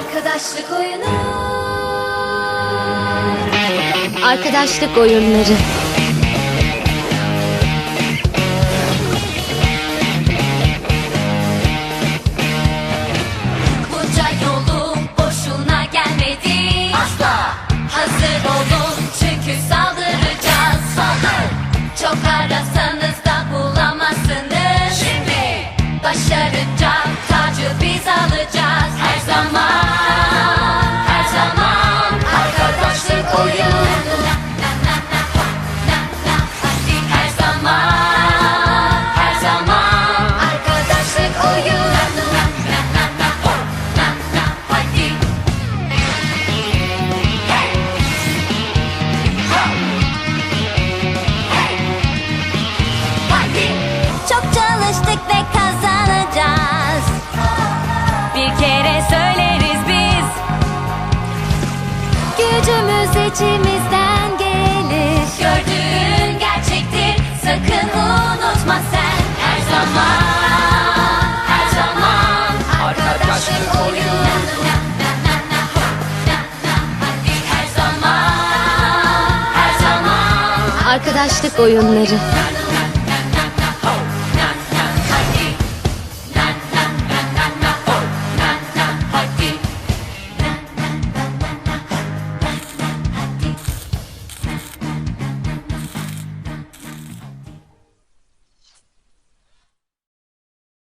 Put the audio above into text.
Arkadaşlık oyunu. Arkadaşlık oyunları. Bunca yolu boşuna gelmedi. Asla. Hazır olun çünkü saldıracağız. Saldır. Çok arasanız da bulamazsınız. Şimdi. Başarınca içimizden gelir. Gördüğün gerçektir sakın unutma sen Her zaman Her zaman Arkadaşlık oyunu Arkadaşlık oyunları.